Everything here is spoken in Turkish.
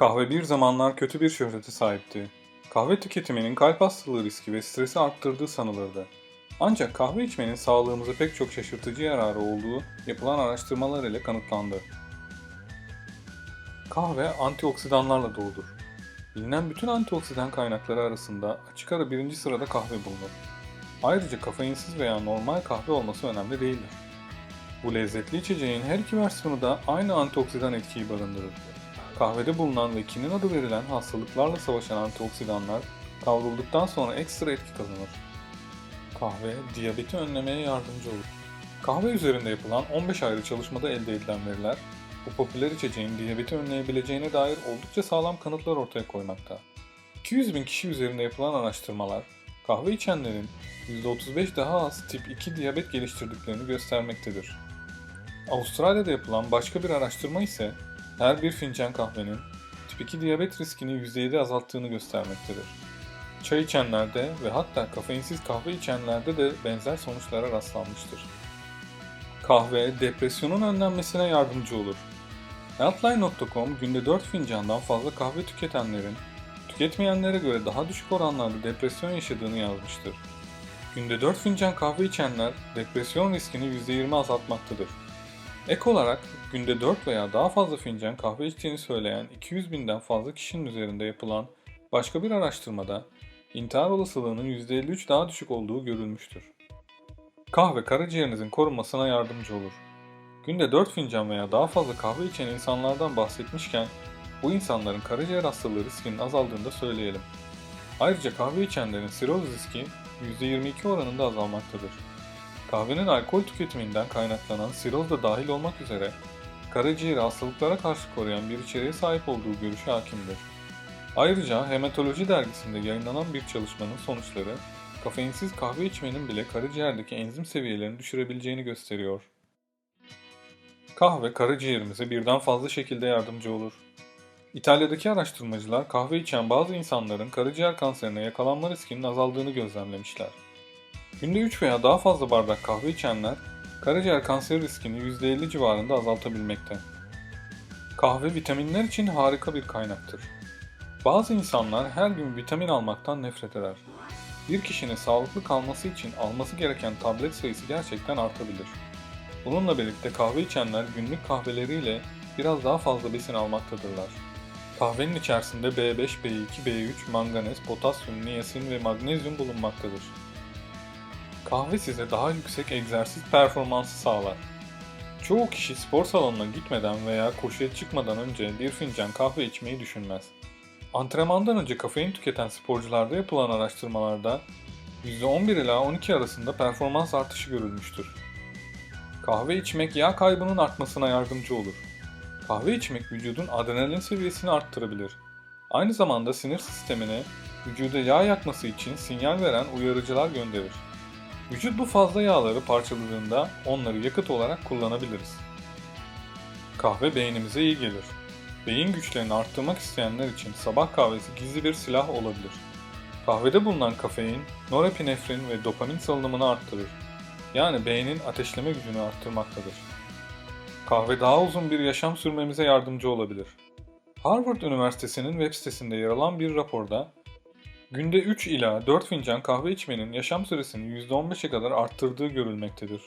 Kahve bir zamanlar kötü bir şöhrete sahipti. Kahve tüketiminin kalp hastalığı riski ve stresi arttırdığı sanılırdı. Ancak kahve içmenin sağlığımıza pek çok şaşırtıcı yararı olduğu yapılan araştırmalar ile kanıtlandı. Kahve antioksidanlarla doludur. Bilinen bütün antioksidan kaynakları arasında açık ara birinci sırada kahve bulunur. Ayrıca kafeinsiz veya normal kahve olması önemli değildir. Bu lezzetli içeceğin her iki versiyonu da aynı antioksidan etkiyi barındırır. Kahvede bulunan ve kinin adı verilen hastalıklarla savaşan antioksidanlar kavrulduktan sonra ekstra etki kazanır. Kahve, diyabeti önlemeye yardımcı olur. Kahve üzerinde yapılan 15 ayrı çalışmada elde edilen veriler, bu popüler içeceğin diyabeti önleyebileceğine dair oldukça sağlam kanıtlar ortaya koymakta. 200 bin kişi üzerinde yapılan araştırmalar, kahve içenlerin %35 daha az tip 2 diyabet geliştirdiklerini göstermektedir. Avustralya'da yapılan başka bir araştırma ise her bir fincan kahvenin tip 2 diyabet riskini %7 azalttığını göstermektedir. Çay içenlerde ve hatta kafeinsiz kahve içenlerde de benzer sonuçlara rastlanmıştır. Kahve, depresyonun önlenmesine yardımcı olur. Healthline.com günde 4 fincandan fazla kahve tüketenlerin, tüketmeyenlere göre daha düşük oranlarda depresyon yaşadığını yazmıştır. Günde 4 fincan kahve içenler depresyon riskini %20 azaltmaktadır. Ek olarak günde 4 veya daha fazla fincan kahve içtiğini söyleyen 200 binden fazla kişinin üzerinde yapılan başka bir araştırmada intihar olasılığının %53 daha düşük olduğu görülmüştür. Kahve karaciğerinizin korunmasına yardımcı olur. Günde 4 fincan veya daha fazla kahve içen insanlardan bahsetmişken bu insanların karaciğer hastalığı riskinin azaldığını da söyleyelim. Ayrıca kahve içenlerin siroz riski %22 oranında azalmaktadır. Kahvenin alkol tüketiminden kaynaklanan siroz da dahil olmak üzere karaciğeri hastalıklara karşı koruyan bir içeriğe sahip olduğu görüşü hakimdir. Ayrıca Hematoloji dergisinde yayınlanan bir çalışmanın sonuçları kafeinsiz kahve içmenin bile karaciğerdeki enzim seviyelerini düşürebileceğini gösteriyor. Kahve karaciğerimize birden fazla şekilde yardımcı olur. İtalya'daki araştırmacılar kahve içen bazı insanların karaciğer kanserine yakalanma riskinin azaldığını gözlemlemişler. Günde 3 veya daha fazla bardak kahve içenler karaciğer kanseri riskini %50 civarında azaltabilmekte. Kahve vitaminler için harika bir kaynaktır. Bazı insanlar her gün vitamin almaktan nefret eder. Bir kişinin sağlıklı kalması için alması gereken tablet sayısı gerçekten artabilir. Bununla birlikte kahve içenler günlük kahveleriyle biraz daha fazla besin almaktadırlar. Kahvenin içerisinde B5, B2, B3, manganez, potasyum, niyasin ve magnezyum bulunmaktadır. Kahve size daha yüksek egzersiz performansı sağlar. Çoğu kişi spor salonuna gitmeden veya koşuya çıkmadan önce bir fincan kahve içmeyi düşünmez. Antrenmandan önce kafein tüketen sporcularda yapılan araştırmalarda %11 ila 12 arasında performans artışı görülmüştür. Kahve içmek yağ kaybının artmasına yardımcı olur. Kahve içmek vücudun adrenalin seviyesini arttırabilir. Aynı zamanda sinir sistemine vücuda yağ yakması için sinyal veren uyarıcılar gönderir. Vücut bu fazla yağları parçaladığında onları yakıt olarak kullanabiliriz. Kahve beynimize iyi gelir. Beyin güçlerini arttırmak isteyenler için sabah kahvesi gizli bir silah olabilir. Kahvede bulunan kafein, norepinefrin ve dopamin salınımını arttırır. Yani beynin ateşleme gücünü arttırmaktadır. Kahve daha uzun bir yaşam sürmemize yardımcı olabilir. Harvard Üniversitesi'nin web sitesinde yer alan bir raporda günde 3 ila 4 fincan kahve içmenin yaşam süresini %15'e kadar arttırdığı görülmektedir.